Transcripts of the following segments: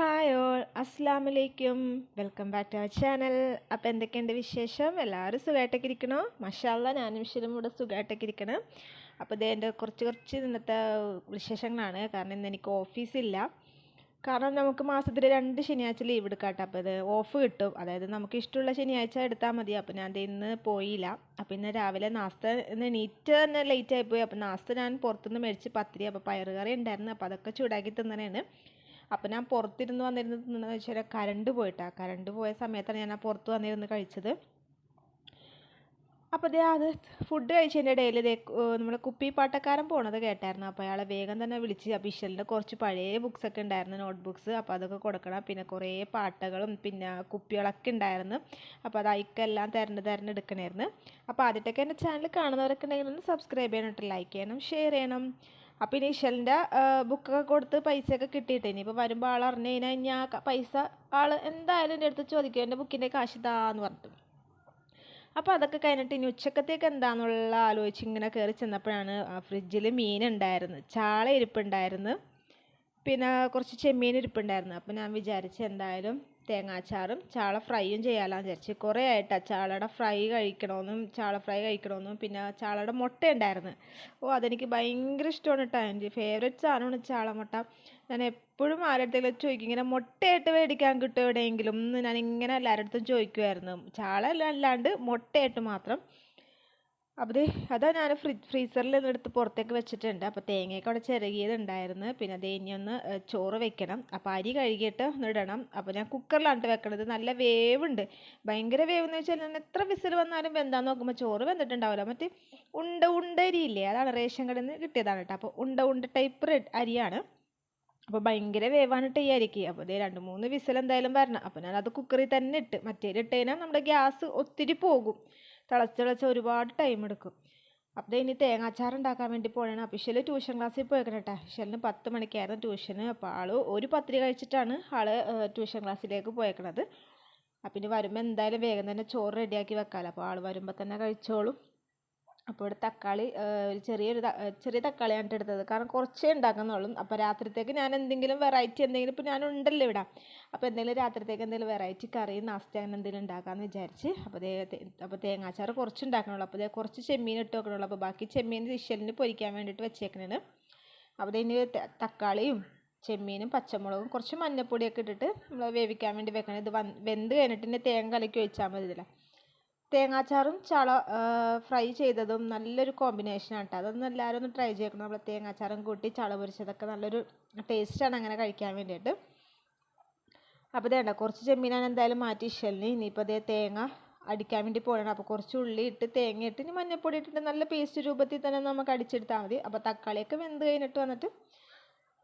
Hi all അസ്സാം വലൈക്കും welcome back to our channel. അപ്പോൾ എന്തൊക്കെയുണ്ട് വിശേഷം? എല്ലാവരും സുഖമായിട്ടൊക്കെ ഇരിക്കണോ? മഷാല്ല ഞാനും ശരിയും കൂടെ സുഖമായിട്ടൊക്കെ ഇരിക്കണം. അപ്പോൾ ഇത് എന്റെ കുറച്ച് കുറച്ച് ഇന്നത്തെ വിശേഷങ്ങളാണ്. കാരണം ഇന്ന് എനിക്ക് ഓഫീസില്ല കാരണം നമുക്ക് മാസത്തിൽ രണ്ട് ശനിയാഴ്ച ലീവ് എടുക്കാട്ടോ അപ്പോൾ ഇത് ഓഫ് കിട്ടും. അതായത് നമുക്ക് ഇഷ്ടമുള്ള ശനിയാഴ്ച എടുത്താൽ മതി. അപ്പോൾ ഞാൻ ഇന്ന് പോയില്ല. അപ്പോൾ ഇന്ന് രാവിലെ നാസ്ത ഇന്ന് നീറ്റ് തന്നെ ലേറ്റ് ആയിപ്പോയി അപ്പോൾ നാസ്ത ഞാൻ പുറത്തുനിന്ന് മേടിച്ച് പത്തിരി അപ്പോൾ പയറുകറി ഉണ്ടായിരുന്നു. അപ്പോൾ അതൊക്കെ ചൂടാക്കി തിന്നണേണ്. അപ്പോൾ ഞാൻ പുറത്തിരുന്ന് വന്നിരുന്നത് എന്ന് വെച്ചാൽ കറണ്ട് പോയിട്ടാണ് കറണ്ട് പോയ സമയത്താണ് ഞാൻ ആ പുറത്ത് വന്നിരുന്ന് കഴിച്ചത്. അപ്പോൾ ദേ അത് ഫുഡ് കഴിച്ചതിന്റെ ഇടയിൽ ദേ നമ്മുടെ കുപ്പി പാട്ടക്കാരൻ പോണത് കേട്ടായിരുന്നു. അപ്പോൾ അയാളെ വേഗം തന്നെ വിളിച്ച്. ഇഷലിന്റെ കുറച്ച് പഴയ ബുക്സ് ഒക്കെ ഉണ്ടായിരുന്നു നോട്ട് ബുക്സ് അപ്പോൾ അതൊക്കെ കൊടുക്കണം. പിന്നെ കുറേ പാട്ടകളും പിന്നെ കുപ്പികളൊക്കെ ഉണ്ടായിരുന്നു. അപ്പോൾ അത് അയക്കെല്ലാം തിരഞ്ഞ് തിരഞ്ഞെടുക്കണമായിരുന്നു അപ്പോൾ ആദ്യത്തൊക്കെ എന്റെ ചാനൽ കാണുന്നവരൊക്കെ ഉണ്ടെങ്കിൽ ഒന്ന് സബ്സ്ക്രൈബ് ചെയ്യണം ലൈക്ക് ചെയ്യണം ഷെയർ ചെയ്യണം. അപ്പോൾ ഇനീഷ്യലിന്റെ ബുക്കൊക്കെ കൊടുത്ത് പൈസയൊക്കെ കിട്ടിയിട്ട്. ഇനിയിപ്പോൾ വരുമ്പോൾ ആൾ അറിഞ്ഞു കഴിഞ്ഞാൽ ഞാൻ പൈസ ആൾ എന്തായാലും എന്റെ അടുത്ത് ചോദിക്കും എന്റെ ബുക്കിന്റെ കാശ് ഇതാന്ന് പറഞ്ഞിട്ട്. അപ്പോൾ അതൊക്കെ കഴിഞ്ഞിട്ട് ഇനി ഉച്ചക്കത്തേക്ക് എന്താണെന്നുള്ള ആലോചിച്ച് ഇങ്ങനെ കയറി ചെന്നപ്പോഴാണ് ഫ്രിഡ്ജിൽ മീൻ ഉണ്ടായിരുന്നു. ചാള ഇരിപ്പുണ്ടായിരുന്നു. പിന്നെ കുറച്ച് ചെമ്മീൻ ഇരിപ്പുണ്ടായിരുന്നു. അപ്പോൾ ഞാൻ വിചാരിച്ച് എന്തായാലും തേങ്ങാച്ചാറും ചാള ഫ്രൈയും ചെയ്യാമെന്ന് വിചാരിച്ച്. കുറേ ആയിട്ടാണ് ചാളയുടെ ഫ്രൈ കഴിക്കണമെന്നും ചാള ഫ്രൈ കഴിക്കണമെന്നും പിന്നെ ചാളയുടെ മുട്ട ഉണ്ടായിരുന്നു. ഓ അതെനിക്ക് ഭയങ്കര ഇഷ്ടമാണ് കേട്ടോ എന്റെ ഫേവറേറ്റ് സാധനമാണ് ചാള മുട്ട. ഞാൻ എപ്പോഴും ആരുടെ ചോദിക്കും ഇങ്ങനെ മുട്ടയായിട്ട് മേടിക്കാൻ കിട്ടും എവിടെയെങ്കിലും? ഞാൻ ഇങ്ങനെ എല്ലാവരുടെ അടുത്തും ചോദിക്കുമായിരുന്നു ചാള അല്ലാണ്ട് മുട്ടയായിട്ട് മാത്രം. അപ്പോൾ അതാ ഞാൻ ഫ്രി ഫ്രീസറിൽ നിന്ന് എടുത്ത് പുറത്തേക്ക് വെച്ചിട്ടുണ്ട്. അപ്പോൾ തേങ്ങയൊക്കെ അവിടെ ചിരകിയതുണ്ടായിരുന്നു. പിന്നെ അത് ഇനി ഒന്ന് ചോറ് വെക്കണം. അപ്പോൾ അരി കഴുകിയിട്ട് ഒന്ന് ഇടണം. അപ്പോൾ ഞാൻ കുക്കറിലാണ് വെക്കണത്. നല്ല വേവുണ്ട്. ഭയങ്കര വേവ് എന്ന് വെച്ചാൽ ഞാൻ എത്ര വിസിൽ വന്നാലും വെന്താന്ന് നോക്കുമ്പോൾ ചോറ് വെന്തിട്ടുണ്ടാവില്ല മറ്റേ ഉണ്ട ഉണ്ട അരിയില്ലേ അതാണ് റേഷൻ കടയിൽ നിന്ന് കിട്ടിയതാണ് കേട്ടോ. അപ്പോൾ ഉണ്ട ഉണ്ട ടൈപ്പ് റെഡ് അരിയാണ്. അപ്പോൾ ഭയങ്കര വേവാണ് ഇട്ട് ഈ അരിക്ക്. അപ്പോൾ ഇതേ രണ്ട് മൂന്ന് വിസിൽ എന്തായാലും വരണം. അപ്പോൾ ഞാനത് കുക്കറിൽ തന്നെ ഇട്ട് മറ്റേ ഇട്ട് കഴിഞ്ഞാൽ നമ്മുടെ ഗ്യാസ് ഒത്തിരി പോകും. തിളച്ച് തിളച്ച് ഒരുപാട് ടൈം എടുക്കും. അപ്പോൾ ഇനി തേങ്ങാച്ചാർ ഉണ്ടാക്കാൻ വേണ്ടി പോകണം അഫിഷ്യൽ ട്യൂഷൻ ക്ലാസ്സിൽ പോയേക്കണം കേട്ടോ ഇഷലിന് പത്ത് മണിക്കായിരുന്നു ട്യൂഷന് അപ്പോൾ ആൾ ഒരു പത്തിരി കഴിച്ചിട്ടാണ് ആൾ ട്യൂഷൻ ക്ലാസ്സിലേക്ക് പോയേക്കണത്. അപ്പം ഇനി വരുമ്പോൾ എന്തായാലും വേഗം തന്നെ ചോറ് റെഡിയാക്കി വെക്കാമല്ലോ അപ്പോൾ ആൾ വരുമ്പോൾ തന്നെ കഴിച്ചോളും. അപ്പോൾ ഇവിടെ തക്കാളി ഒരു ചെറിയൊരു ചെറിയ തക്കാളിയാണ് എടുത്തത്. കാരണം കുറച്ചേ ഉണ്ടാക്കുന്നുള്ളൂ. അപ്പോൾ രാത്രിത്തേക്ക് ഞാൻ എന്തെങ്കിലും വെറൈറ്റി എന്തെങ്കിലും ഇപ്പോൾ ഞാൻ ഉണ്ടല്ലോ ഇവിടെ. അപ്പോൾ എന്തെങ്കിലും രാത്രിത്തേക്ക് എന്തെങ്കിലും വെറൈറ്റി കറി നാസ്ത അങ്ങനെ എന്തെങ്കിലും ഉണ്ടാക്കാമെന്ന് വിചാരിച്ച് അപ്പോൾ തേ അപ്പോൾ തേങ്ങാച്ചാറ് കുറച്ച് ഉണ്ടാക്കണുള്ളൂ. അപ്പോൾ കുറച്ച് ചെമ്മീൻ ഇട്ട് വെക്കണുള്ളൂ. അപ്പോൾ ബാക്കി ചെമ്മീൻ ഇഷലിന് പൊരിക്കാൻ വേണ്ടിയിട്ട് വെച്ചേക്കണേന് അപ്പോൾ ഇനി തക്കാളിയും ചെമ്മീനും പച്ചമുളകും കുറച്ച് മഞ്ഞൾപ്പൊടിയൊക്കെ ഇട്ടിട്ട് നമ്മൾ വേവിക്കാൻ വേണ്ടി വെക്കണം. ഇത് വെന്ത് കഴിഞ്ഞിട്ട് തേങ്ങ കലക്കി ഒഴിച്ചാൽ മതി ഇതില്ല തേങ്ങാച്ചാറും ചള ഫ്രൈ ചെയ്തതും നല്ലൊരു കോമ്പിനേഷനാണ് കേട്ടോ അതൊന്നും എല്ലാവരും ഒന്ന് ട്രൈ ചെയ്യണം. നമ്മൾ തേങ്ങാച്ചാറും കൂട്ടി ചള പൊരിച്ചതൊക്കെ നല്ലൊരു ടേസ്റ്റാണ് അങ്ങനെ കഴിക്കാൻ വേണ്ടിയിട്ട്. അപ്പോൾ ഇതേണ്ട കുറച്ച് ചെമ്മീനാണ് എന്തായാലും മാറ്റി ഇഷലിന്. ഇനിയിപ്പോൾ അതേ തേങ്ങ അടിക്കാൻ വേണ്ടി പോകണം അപ്പോൾ കുറച്ച് ഉള്ളി ഇട്ട് തേങ്ങ ഇട്ട് ഇനി മഞ്ഞപ്പൊടി ഇട്ടിട്ട് നല്ല പേസ്റ്റ് രൂപത്തിൽ തന്നെ നമുക്ക് അടിച്ചെടുത്താൽ മതി. അപ്പോൾ തക്കാളിയൊക്കെ വെന്ത് കഴിഞ്ഞിട്ട് വന്നിട്ട്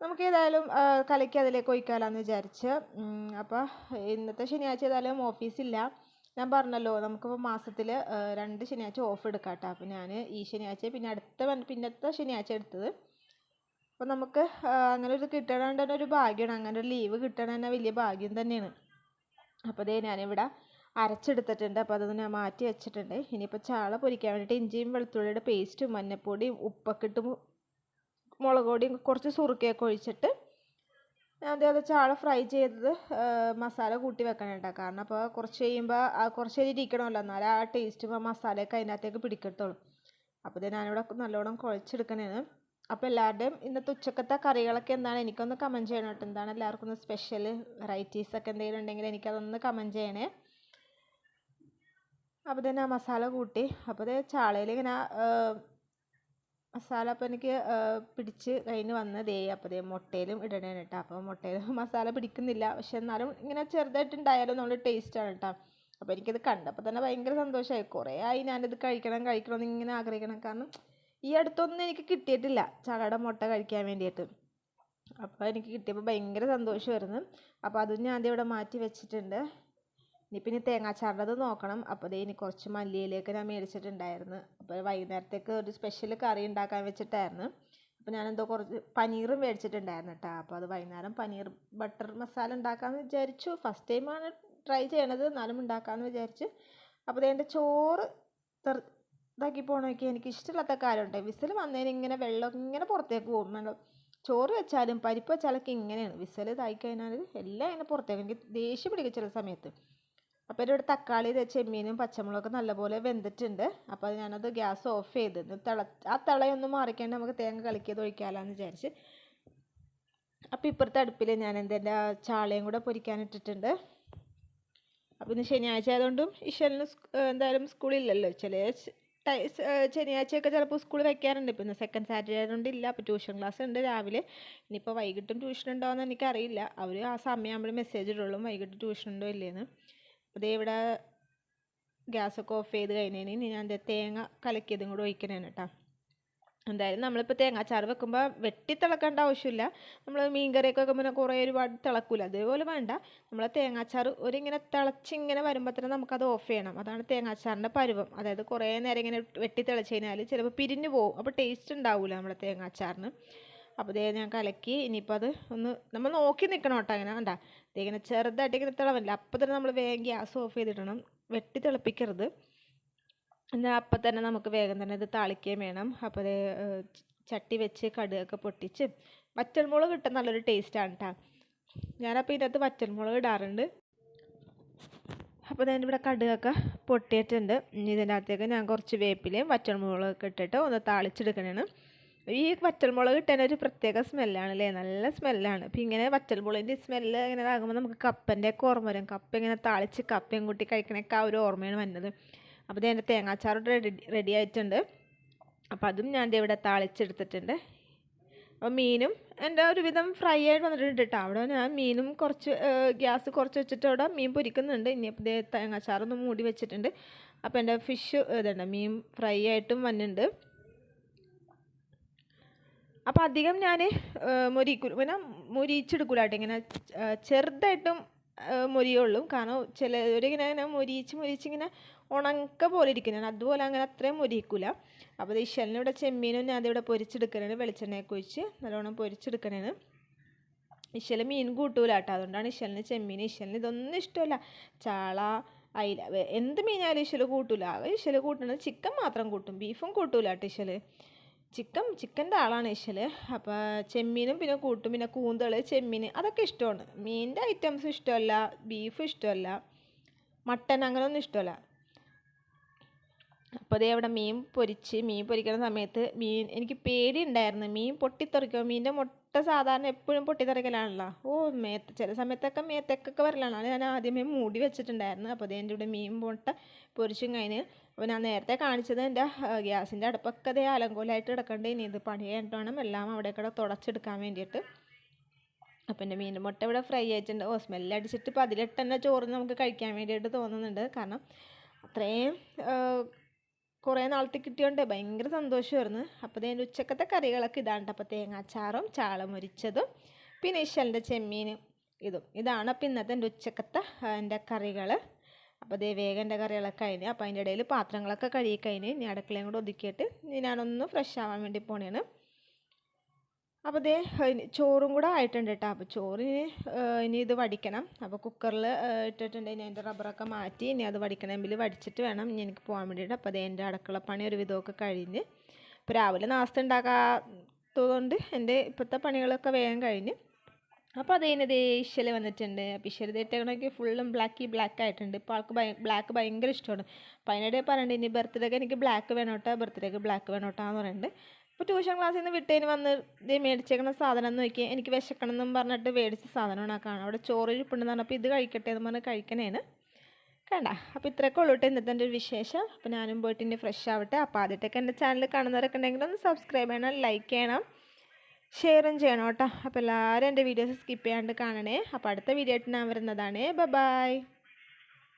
നമുക്ക് ഏതായാലും കലക്കി അതിലേക്ക് ഒഴിക്കാമെന്ന് വിചാരിച്ച്. അപ്പോൾ ഇന്നത്തെ ശനിയാഴ്ച ഏതായാലും ഓഫീസില്ല. ഞാൻ പറഞ്ഞല്ലോ നമുക്കിപ്പോൾ മാസത്തിൽ രണ്ട് ശനിയാഴ്ച ഓഫ് എടുക്കാം കേട്ടോ അപ്പോൾ ഞാൻ ഈ ശനിയാഴ്ച പിന്നെ അടുത്ത പിന്നത്തെ ശനിയാഴ്ച എടുത്തത്. അപ്പോൾ നമുക്ക് അങ്ങനെ ഒരു കിട്ടണ തന്നെ ഒരു ഭാഗ്യമാണ് അങ്ങനെ ഒരു ലീവ് കിട്ടണ തന്നെ വലിയ ഭാഗ്യം തന്നെയാണ്. അപ്പോൾ അതേ ഞാനിവിടെ അരച്ചെടുത്തിട്ടുണ്ട്. അപ്പോൾ അതൊന്ന് ഞാൻ മാറ്റി വെച്ചിട്ടുണ്ട്. ഇനിയിപ്പോൾ ചാള പൊരിക്കാൻ വേണ്ടിയിട്ട് ഇഞ്ചിയും വെളുത്തുള്ളിയുടെ പേസ്റ്റും മഞ്ഞപ്പൊടിയും ഉപ്പൊക്കെ ഇട്ട് മുളക് പൊടിയും കുറച്ച് സുറുക്കയൊക്കെ ഒഴിച്ചിട്ട് അതേപോലെ ചാള ഫ്രൈ ചെയ്തത് മസാല കൂട്ടി വെക്കണം കേട്ടോ. കാരണം അപ്പോൾ കുറച്ച് കഴിയുമ്പോൾ കുറച്ച് നേരം ഇരിക്കണമല്ലോ. എന്നാലും ആ ടേസ്റ്റ് ആ മസാലയൊക്കെ അതിനകത്തേക്ക് പിടിക്കത്തുള്ളൂ. അപ്പോൾ ഇത് ഞാനിവിടെ നല്ലോണം കുഴച്ചെടുക്കണേന് അപ്പോൾ എല്ലാവരുടെയും ഇന്നത്തെ ഉച്ചക്കത്തെ കറികളൊക്കെ എന്താണ്? എനിക്കൊന്ന് കമന്റ് ചെയ്യണം കേട്ടോ. എന്താണ് എല്ലാവർക്കും ഒന്ന് സ്പെഷ്യൽ വെറൈറ്റീസൊക്കെ എന്തെങ്കിലും ഉണ്ടെങ്കിൽ എനിക്കതൊന്ന് കമന്റ് ചെയ്യണേ. അപ്പോൾ തന്നെ ആ മസാല കൂട്ടി അപ്പോൾ ചാളയിൽ ഇങ്ങനെ മസാല അപ്പോൾ എനിക്ക് പിടിച്ച് കഴിഞ്ഞ് വന്നതേ അപ്പോൾ ദേ മുട്ടയിലും ഇടണേ കേട്ടോ അപ്പോൾ മുട്ടയിൽ മസാല പിടിക്കുന്നില്ല. പക്ഷെ എന്നാലും ഇങ്ങനെ ചെറുതായിട്ടുണ്ടായാലും നമ്മൾ ടേസ്റ്റാണ് കേട്ടോ അപ്പോൾ എനിക്കത് കണ്ടപ്പോൾ തന്നെ ഭയങ്കര സന്തോഷമായി കുറേ ആയി ഞാനിത് കഴിക്കണം കഴിക്കണം എന്ന് ഇങ്ങനെ ആഗ്രഹിക്കണം. കാരണം ഈ അടുത്തൊന്നും എനിക്ക് കിട്ടിയിട്ടില്ല. ചാളയുടെ മുട്ട കഴിക്കാൻ വേണ്ടിയിട്ട്. അപ്പോൾ എനിക്ക് കിട്ടിയപ്പോൾ ഭയങ്കര സന്തോഷമായിരുന്നു അപ്പോൾ അതും ഞാൻ ഇവിടെ മാറ്റി വെച്ചിട്ടുണ്ട്. ഇനി തേങ്ങാച്ചാറിന്റെ നോക്കണം. അപ്പോൾ ദേ ഇനി കുറച്ച് മല്ലിയിലേക്ക് ഞാൻ മേടിച്ചിട്ടുണ്ടായിരുന്നു. അപ്പോൾ വൈകുന്നേരത്തേക്ക് ഒരു സ്പെഷ്യൽ കറി ഉണ്ടാക്കാൻ വെച്ചിട്ടായിരുന്നു. അപ്പോൾ ഞാനെന്തോ കുറച്ച് പനീറും മേടിച്ചിട്ടുണ്ടായിരുന്നു കേട്ടോ. അപ്പോൾ അത് വൈകുന്നേരം പനീർ ബട്ടർ മസാല ഉണ്ടാക്കാമെന്ന് വിചാരിച്ചു. ഫസ്റ്റ് ടൈമാണ് ട്രൈ ചെയ്യണത്. എന്നാലും ഉണ്ടാക്കാമെന്ന് വിചാരിച്ച്. അപ്പോൾ എന്റെ ചോറ് തെർ ഇതാക്കി പോകണമെങ്കിൽ എനിക്ക് ഇഷ്ടമില്ലാത്ത കാര്യമുണ്ട്. വിസിൽ വന്നതിന് ഇങ്ങനെ വെള്ളം ഇങ്ങനെ പുറത്തേക്ക് പോകും. ചോറ് വെച്ചാലും പരിപ്പ് വെച്ചാലൊക്കെ ഇങ്ങനെയാണ്. വിസൽ ഇതായി കഴിഞ്ഞാൽ എല്ലാം ഇങ്ങനെ പുറത്തേക്ക്. എനിക്ക് ദേഷ്യം പിടിക്കും ചില സമയത്ത്. അപ്പോൾ ഇവിടെ തക്കാളി ചെമ്മീനും പച്ചമുളകൊക്കെ നല്ലപോലെ വെന്തിട്ടുണ്ട്. അപ്പോൾ ഞാനത് ഗ്യാസ് ഓഫ് ചെയ്ത് തിള ആ തിളയൊന്നും മാറിക്കാണ്ട് നമുക്ക് തേങ്ങ കളിക്കിയത് ഒഴിക്കാമെന്ന് വിചാരിച്ച്. അപ്പോൾ ഇപ്പുറത്തെ അടുപ്പിൽ ഞാൻ എന്തെന്റെ ചാളയും കൂടെ പൊരിക്കാനിട്ടിട്ടുണ്ട് അപ്പോൾ ഇന്ന് ശനിയാഴ്ച ആയതുകൊണ്ടും ഇഷലിന് എന്തായാലും സ്കൂളില്ലല്ലോ ചില ശനിയാഴ്ചയൊക്കെ ചിലപ്പോൾ സ്കൂൾ വയ്ക്കാറുണ്ട് ഇപ്പം ഇന്ന് സെക്കൻഡ് സാറ്റർഡേ ആയതുകൊണ്ട് ഇല്ല. അപ്പോൾ ട്യൂഷൻ ക്ലാസ് ഉണ്ട് രാവിലെ. ഇനിയിപ്പോൾ വൈകിട്ടും ട്യൂഷൻ ഉണ്ടോ എന്ന് എനിക്കറിയില്ല. അവർ ആ സമയമാകുമ്പോൾ മെസ്സേജ് ഇടുള്ളൂ. വൈകിട്ട് ട്യൂഷൻ ഉണ്ടോ ഇല്ലേന്ന്. അപ്പോൾ ഇവിടെ ഗ്യാസൊക്കെ ഓഫ് ചെയ്ത് കഴിഞ്ഞതിന് ഇനി ഞാൻ തേങ്ങ കലക്കിയതും കൂടെ ഒഴിക്കണേന് കേട്ടോ എന്തായാലും നമ്മളിപ്പോൾ തേങ്ങാച്ചാർ വെക്കുമ്പോൾ വെട്ടി തിളക്കേണ്ട ആവശ്യമില്ല. നമ്മൾ മീൻ കറിയൊക്കെ വെക്കുമ്പോൾ കുറേ ഒരുപാട് തിളക്കില്ല അതേപോലെ വേണ്ട. നമ്മൾ തേങ്ങാച്ചാർ ഒരിങ്ങനെ തിളച്ചിങ്ങനെ വരുമ്പോൾ തന്നെ നമുക്കത് ഓഫ് ചെയ്യണം. അതാണ് തേങ്ങാച്ചാറിന്റെ പരുവം. അതായത് കുറേ നേരം ഇങ്ങനെ വെട്ടി തിളച്ച് കഴിഞ്ഞാൽ ചിലപ്പോൾ പിരിഞ്ഞു പോകും അപ്പോൾ ടേസ്റ്റ് ഉണ്ടാവില്ല നമ്മുടെ തേങ്ങാച്ചാറിന് അപ്പോൾ ദേ ഞാൻ കലക്കി ഇനിയിപ്പോൾ അത് ഒന്ന് നമ്മൾ നോക്കി നിൽക്കണം കേട്ടോ അങ്ങനെ. വേണ്ട ഇങ്ങനെ ചെറുതായിട്ട് ഇങ്ങനെ തിളവില്ല? അപ്പോൾ തന്നെ നമ്മൾ വേഗം ഗ്യാസ് ഓഫ് ചെയ്തിടണം. വെട്ടി തിളപ്പിക്കരുത്. എന്നാൽ അപ്പം തന്നെ നമുക്ക് വേഗം തന്നെ ഇത് താളിക്കുകയും വേണം. അപ്പോൾ അത് ചട്ടി വെച്ച് കടുകൊക്കെ പൊട്ടിച്ച് വറ്റൽമുളക് കിട്ടാൻ നല്ലൊരു ടേസ്റ്റാണ് കേട്ടോ ഞാനപ്പോൾ ഇതിനകത്ത് വറ്റൽമുളക് ഇടാറുണ്ട്. അപ്പോൾ ഞാൻ ഇവിടെ കടുകൊക്കെ പൊട്ടിയിട്ടുണ്ട്. അകത്തേക്ക് ഞാൻ കുറച്ച് വേപ്പിലയും വറ്റൽമുളകൊക്കെ ഇട്ടിട്ട് ഒന്ന് താളിച്ചെടുക്കണേണ്. ഈ വറ്റൽമുളക് ഇട്ടതിന് ഒരു പ്രത്യേക സ്മെല്ലാണ് അല്ലേ നല്ല സ്മെല്ലാണ്. അപ്പം ഇങ്ങനെ വറ്റൽമുളകിന്റെ സ്മെല്ല് ഇങ്ങനെ ആകുമ്പോൾ നമുക്ക് കപ്പന്റെ ഒക്കെ ഓർമ്മ വരും. കപ്പ ഇങ്ങനെ താളിച്ച് കപ്പയും കൂട്ടി കഴിക്കണൊക്കെ ആ ഒരു ഓർമ്മയാണ് വന്നത്. അപ്പോൾ ഇത് എന്റെ തേങ്ങാച്ചാറ് റെഡി റെഡി ആയിട്ടുണ്ട്. അപ്പോൾ അതും ഞാൻ ഇവിടെ താളിച്ചെടുത്തിട്ടുണ്ട്. അപ്പോൾ മീനും എന്റെ ഒരുവിധം ഫ്രൈ ആയിട്ട് വന്നിട്ടുണ്ട് കേട്ടോ. അവിടെ ഞാൻ മീനും കുറച്ച് ഗ്യാസ് കുറച്ച് വെച്ചിട്ട് അവിടെ മീൻ പൊരിക്കുന്നുണ്ട്. ഇനി ഇതേ തേങ്ങാച്ചാറൊന്ന് മൂടി വെച്ചിട്ടുണ്ട്. അപ്പോൾ എന്റെ ഫിഷ് ഇതുണ്ട് മീൻ ഫ്രൈ ആയിട്ടും വന്നിട്ടുണ്ട് അപ്പോൾ അധികം ഞാൻ മൊരിക്കൂ പിന്നെ മൊരിച്ചെടുക്കൂല ഇങ്ങനെ ചെറുതായിട്ടും മൊരിയുള്ളൂ. കാരണം ചിലവരിങ്ങനെ ഇങ്ങനെ മൊരിച്ച് മുരിച്ചിങ്ങനെ ഉണക്ക പോലെ ഇരിക്കുന്നതാണ്. അതുപോലെ അങ്ങനെ അത്രയും മൊരിക്കൂല. അപ്പോൾ ഇവിടെ ചെമ്മീനും ഞാൻ അതിവിടെ പൊരിച്ചെടുക്കണേന് വെളിച്ചെണ്ണയൊക്കെ ഒഴിച്ച് നല്ലോണം പൊരിച്ചെടുക്കണേന് ഇഷൽ മീൻ കൂട്ടൂല കേട്ടോ അതുകൊണ്ടാണ് ഇഷലിന് ചെമ്മീൻ ഇഷലിന് ഇതൊന്നും ഇഷ്ടമല്ല. ചാള അയില എന്ത് മീനായാലും ഇഷൽ കൂട്ടൂല. ഇഷൽ കൂട്ടുന്നത് ചിക്കൻ മാത്രം കൂട്ടും. ബീഫും കൂട്ടൂല കേട്ടോ ചിക്കൻ ചിക്കന്റെ ആളാണ് ഇഷൽ അപ്പോൾ ചെമ്മീനും പിന്നെ കൂട്ടും പിന്നെ കൂന്തൾ ചെമ്മീൻ അതൊക്കെ ഇഷ്ടമാണ്. മീനിന്റെ ഐറ്റംസ് ഇഷ്ടമല്ല ബീഫ് ഇഷ്ടമല്ല മട്ടൻ അങ്ങനെയൊന്നും ഇഷ്ടമല്ല. അപ്പോൾ അതേ അവിടെ മീൻ പൊരിച്ച് മീൻ പൊരിക്കുന്ന സമയത്ത് മീൻ എനിക്ക് പേടിയുണ്ടായിരുന്നു. മീൻ പൊട്ടിത്തെറിക്കുമോ മീനിന്റെ മുട്ട സാധാരണ എപ്പോഴും പൊട്ടിത്തെറിക്കലാണല്ലോ. ഓ മേത്ത് ചില സമയത്തൊക്കെ മേത്തൊക്കെ വരലാണ്. ഞാൻ ആദ്യമേ മൂടി വെച്ചിട്ടുണ്ടായിരുന്നു. അപ്പോൾ അതേ എന്റെ ഇവിടെ മീൻ മുട്ട പൊരിച്ചും കഴിഞ്ഞ് അപ്പോൾ ഞാൻ നേരത്തെ കാണിച്ചത് എന്റെ ഗ്യാസിന്റെ അടുപ്പൊക്കെ അതേ അലങ്കോലായിട്ട് കിടക്കേണ്ടത് ഇനി ഇത് പണി കഴിഞ്ഞിട്ട് വേണം എല്ലാം അവിടെ കൂടെ തുടച്ചെടുക്കാൻ വേണ്ടിയിട്ട്. അപ്പം എന്റെ മീൻ മുട്ട ഇവിടെ ഫ്രൈ ആയിട്ടുണ്ട്. ഓ സ്മെല്ലടിച്ചിട്ട് ഇപ്പോൾ അതിലിട്ട് തന്നെ ചോറ് നമുക്ക് കഴിക്കാൻ വേണ്ടിയിട്ട് തോന്നുന്നുണ്ട്. കാരണം അത്രയും കുറേ നാളത്തെ കിട്ടിയോണ്ട് ഭയങ്കര സന്തോഷമായിരുന്നു അപ്പോൾ ഇതിന്റെ ഉച്ചക്കത്തെ കറികളൊക്കെ ഇതാണ് അപ്പോൾ തേങ്ങാച്ചാറും ചാള മുരിച്ചതും പിന്നെ ഇഷലിന്റെ ചെമ്മീനും ഇതും. ഇതാണ് അപ്പോൾ ഇന്നത്തെ എന്റെ ഉച്ചക്കത്തെ എന്റെ കറികൾ അപ്പോൾ ദേ വേഗം കറികളൊക്കെ കഴിഞ്ഞ് അപ്പോൾ അതിന്റെ ഇടയിൽ പാത്രങ്ങളൊക്കെ കഴുകി കഴിഞ്ഞ് ഇനി അടുക്കളയും കൂടെ ഒതുക്കിയിട്ട് ഞാനൊന്ന് ഫ്രഷ് ആവാൻ വേണ്ടി പോണേണ്. അപ്പോൾ ദേ ചോറും കൂടെ ആയിട്ടുണ്ട് കേട്ടോ അപ്പോൾ ചോറിന് ഇനി ഇത് വടിക്കണം. അപ്പോൾ കുക്കറിൽ ഇട്ടിട്ടുണ്ട്. ഇനി അതിന്റെ റബ്ബറൊക്കെ മാറ്റി ഇനി അത് വടിക്കണമെങ്കിൽ വടിച്ചിട്ട് വേണം ഇനി എനിക്ക് പോകാൻ വേണ്ടിയിട്ട്. അപ്പോൾ അതേ എന്റെ അടുക്കള പണി ഒരു വിധമൊക്കെ കഴിഞ്ഞ് ഇപ്പോൾ രാവിലെ നാസ്ത ഉണ്ടാക്കാത്തതുകൊണ്ട് എന്റെ ഇപ്പോഴത്തെ പണികളൊക്കെ വേഗം കഴിഞ്ഞ് അപ്പോൾ അതിന് ദേഷ്യൽ വന്നിട്ടുണ്ട്. അപ്പോൾ ഇശ്വര തേറ്റകളൊക്കെ ഫുള്ളും ബ്ലാക്ക് ബ്ലാക്ക് ആയിട്ടുണ്ട്. ഇപ്പോൾ ആൾക്ക് ബ്ലാക്ക് ഭയങ്കര ഇഷ്ടമാണ്. അപ്പോൾ അതിനിടെ പറയണ്ട് ഇനി ബർത്ത്ഡേക്ക് എനിക്ക് ബ്ലാക്ക് വേണോട്ടാ ബർത്ത്ഡേക്ക് ബ്ലാക്ക് വേണോട്ടാന്ന് പറയുന്നുണ്ട് ഇപ്പോൾ ട്യൂഷൻ ക്ലാസ്സിൽ നിന്ന് വിട്ടതിന് വന്ന് ഇതേ മേടിച്ചേക്കുന്ന സാധനം നോക്കി എനിക്ക് വിശക്കണം എന്നും പറഞ്ഞിട്ട് മേടിച്ച സാധനമാണ് ആ കാണാം അവിടെ ചോറ് ഇരിപ്പുണ്ടെന്ന് പറഞ്ഞപ്പോൾ ഇത് കഴിക്കട്ടെ എന്ന് പറഞ്ഞ് കഴിക്കണേന് കണ്ട. അപ്പോൾ ഇത്രയൊക്കെ ഉള്ളൂ കേട്ടോ ഇന്നത്തെ എന്റെ ഒരു വിശേഷം. അപ്പോൾ ഞാനും പോയിട്ട് ഇനി ഫ്രഷ് ആവട്ടെ. അപ്പോൾ ആദ്യത്തേക്ക് എന്റെ ചാനൽ കാണുന്നവരൊക്കെ ഉണ്ടെങ്കിൽ ഒന്ന് സബ്സ്ക്രൈബ് ചെയ്യണം ലൈക്ക് ചെയ്യണം ഷെയറും ചെയ്യണം കേട്ടോ. അപ്പോൾ എല്ലാവരും എന്റെ വീഡിയോസ് സ്കിപ്പ് ചെയ്യാണ്ട് കാണണേ. അപ്പോൾ അടുത്ത വീഡിയോ ആയിട്ട് ഞാൻ വരുന്നതാണ്. ബൈ